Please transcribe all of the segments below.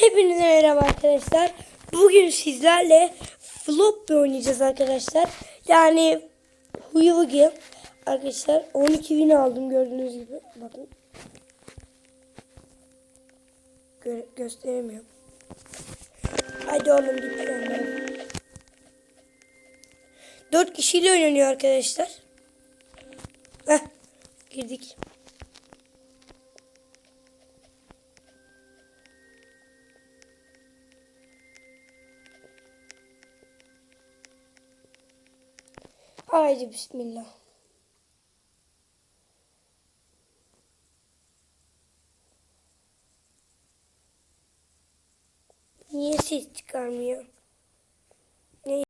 Hepinize merhaba arkadaşlar. Bugün sizlerle flop oynayacağız arkadaşlar. Yani Huyu Hugi. Arkadaşlar 12 bin aldım gördüğünüz gibi. Bakın. Gö gösteremiyorum. Hadi oğlum git önden. 4 kişiyle oynanıyor arkadaşlar. Heh, girdik. Haydi bismillah. Niye ses çıkarmıyor? Ne?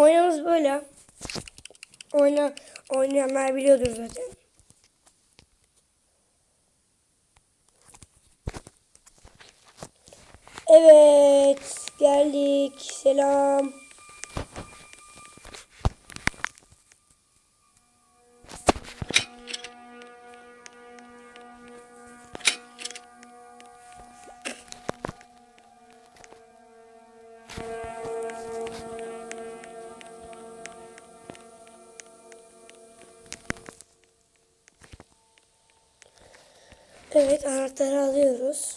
Oynamız böyle. Oyna, oynayanlar biliyordur zaten. Evet, geldik. Selam. Evet, anahtarı alıyoruz.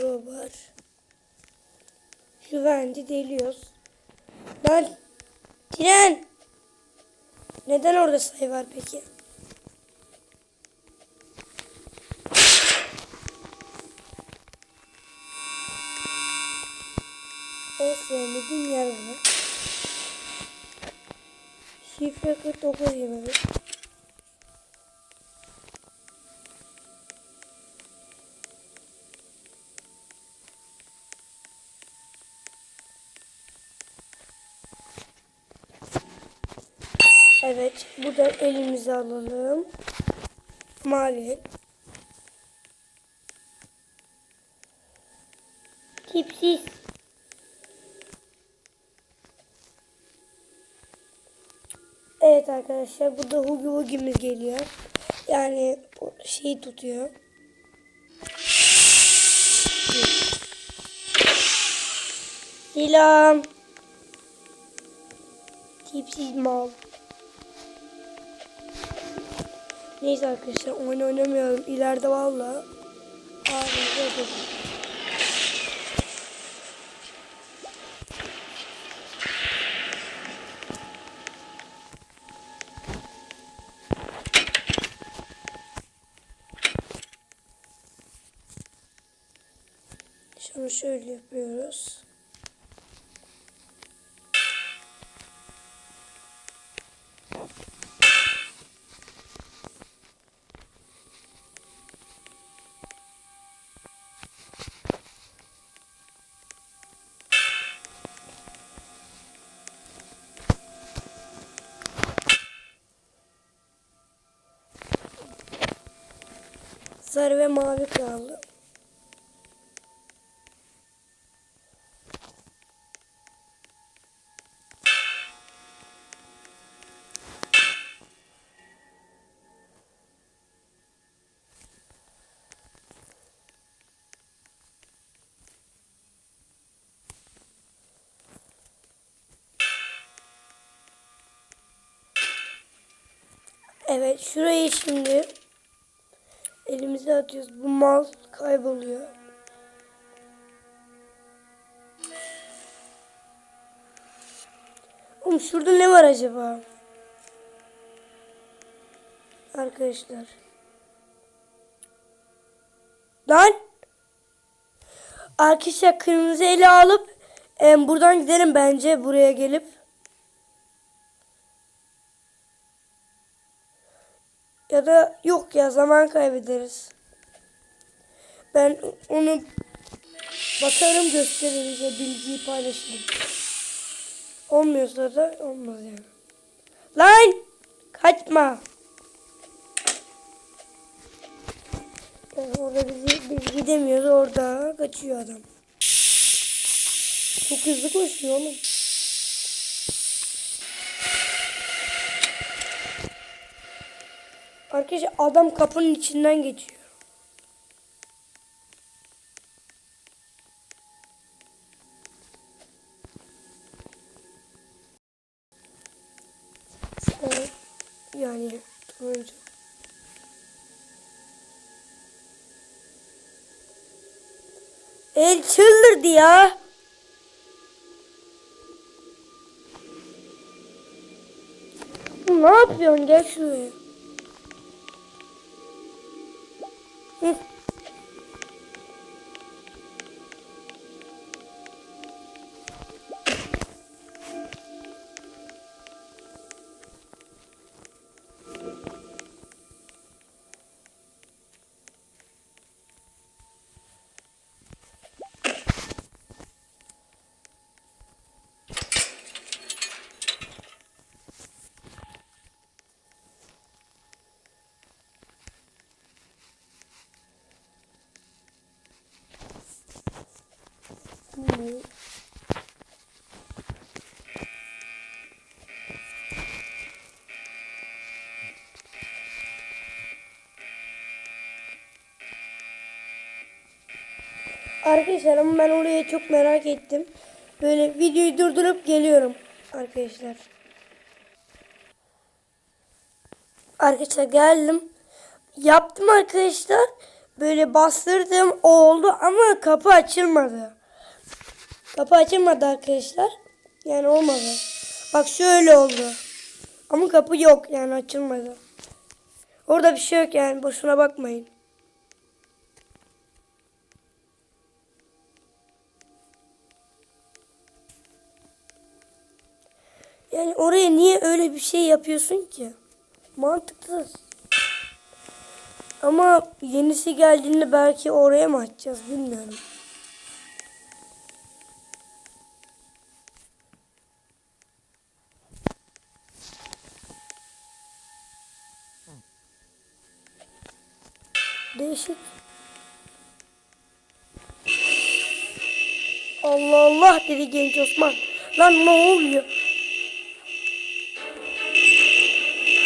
Robar. Güvendi deliyoruz. Lan tren. Neden orada sayı var peki? En sevmediğim yer bunu. Şifre 49 21. Evet, burada elimize alalım. Mavi. Tipsiz. Evet arkadaşlar, burada Hugi Hugi'miz geliyor. Yani şeyi tutuyor. Selam. Tipsiz mal. Neyse arkadaşlar oyun oynamıyorum. İleride valla. Ağzınıza şöyle yapıyoruz. Sarı ve mavi kaldı. Evet şurayı şimdi elimize atıyoruz. Bu mal kayboluyor. Oğlum şurada ne var acaba? Arkadaşlar. Lan! Arkadaşlar kırmızı ele alıp em, buradan gidelim bence buraya gelip. Ya da yok ya zaman kaybederiz. Ben onu bakarım gösteririz ya bilgiyi paylaşırım. Olmuyorsa da olmaz yani. Lan! Kaçma. Yani orada bizi, biz gidemiyoruz. Orada kaçıyor adam. Çok hızlı koşuyor oğlum. Arkadaşlar adam kapının içinden geçiyor. Sarı, yani turuncu. El çıldırdı ya. Ne yapıyorsun? Gel şuraya. Arkadaşlar ama ben oraya çok merak ettim. Böyle videoyu durdurup geliyorum arkadaşlar. Arkadaşlar geldim. Yaptım arkadaşlar. Böyle bastırdım oldu ama kapı açılmadı. Kapı açılmadı arkadaşlar. Yani olmadı. Bak şöyle oldu. Ama kapı yok yani açılmadı. Orada bir şey yok yani boşuna bakmayın. Yani oraya niye öyle bir şey yapıyorsun ki? Mantıksız. Ama yenisi geldiğinde belki oraya mı açacağız bilmiyorum. Değişik. Allah Allah dedi genç Osman. Lan ne oluyor?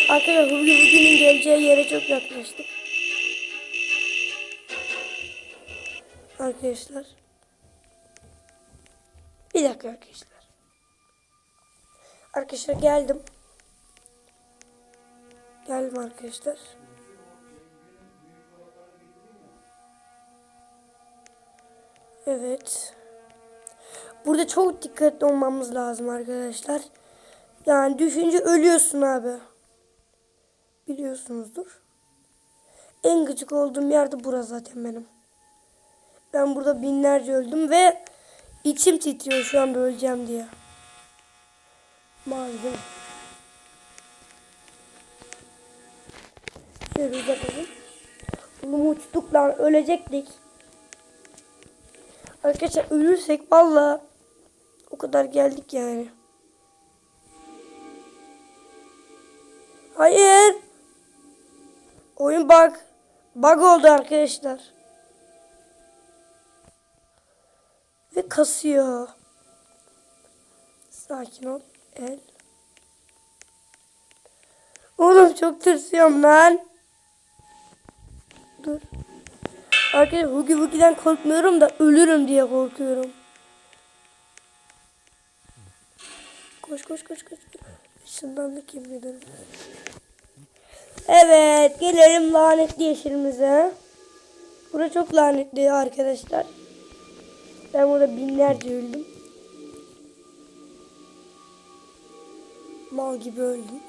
Arkadaşlar Hulki bugünün geleceği yere çok yaklaştık. Arkadaşlar. Bir dakika arkadaşlar. Arkadaşlar geldim. Geldim arkadaşlar. Evet. Burada çok dikkatli olmamız lazım arkadaşlar. Yani düşünce ölüyorsun abi. Biliyorsunuzdur. En gıcık olduğum yerde burası zaten benim. Ben burada binlerce öldüm ve içim titriyor şu anda öleceğim diye. Mi? Şöyle uzatalım. Oğlum uçtuk lan ölecektik. Arkadaşlar ölürsek valla o kadar geldik yani. Hayır. Oyun bug. Bug oldu arkadaşlar. Ve kasıyor. Sakin ol. El. Oğlum çok tırsıyorum lan. Dur. Arkadaşlar Hugi Hugi'den korkmuyorum da ölürüm diye korkuyorum. Koş koş koş koş. Işınlandık yemin ederim. Evet gelelim lanetli yeşilimize. Burası çok lanetli arkadaşlar. Ben burada binlerce öldüm. Mal gibi öldüm.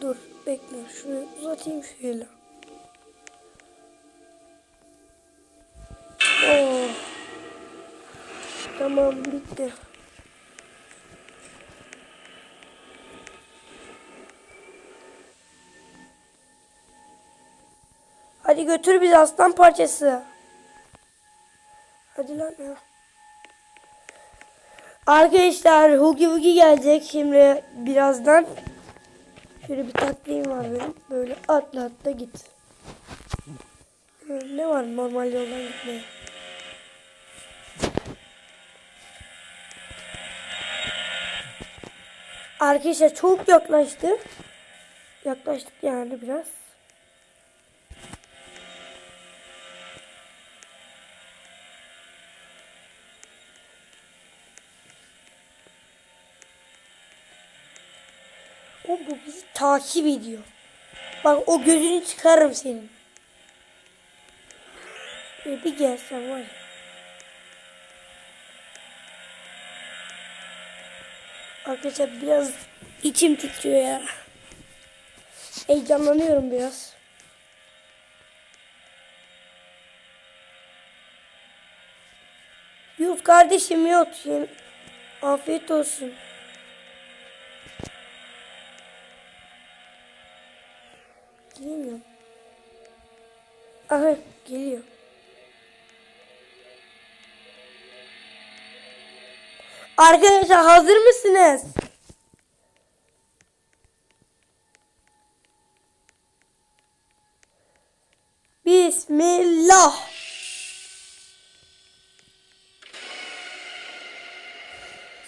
Dur bekle şurayı uzatayım şöyle. Tamam bitti. Hadi götür bizi aslan parçası. Hadi lan ya. Arkadaşlar Hugi Hugi gelecek şimdi birazdan. Şöyle bir taktiğim var benim. Böyle atla atla git. Ne var normal yoldan gitmeye? Arkadaşlar çok yaklaştı. Yaklaştık yani biraz. O bu bizi takip ediyor. Bak o gözünü çıkarırım senin. Böyle bir gelsen var ya. Arkadaşlar biraz içim titriyor ya. Heyecanlanıyorum biraz. Yut kardeşim yut. Afiyet olsun. Gelemiyorum. Aha geliyor. Arkadaşlar hazır mısınız? Bismillah.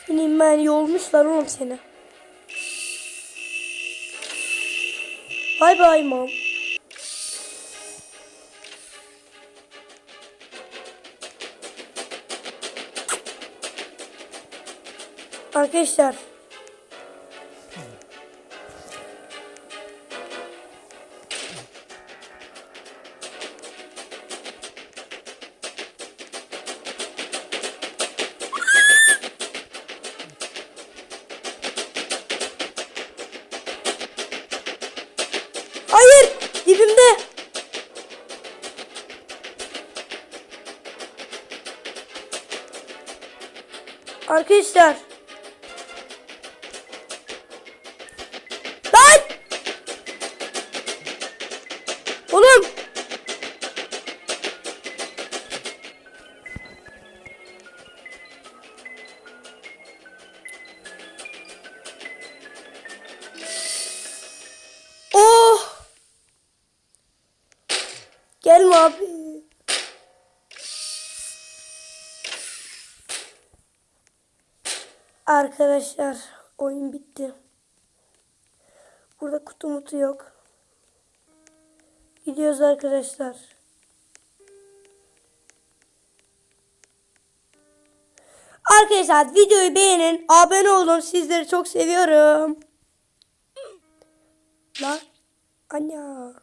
Senin ben yolmuşlar oğlum seni. Bay bay mam. Arkadaşlar. Hayır, dibimde. Arkadaşlar. Arkadaşlar oyun bitti. Burada kutu mutu yok. Gidiyoruz arkadaşlar. Arkadaşlar videoyu beğenin. Abone olun. Sizleri çok seviyorum. Lan. Anne.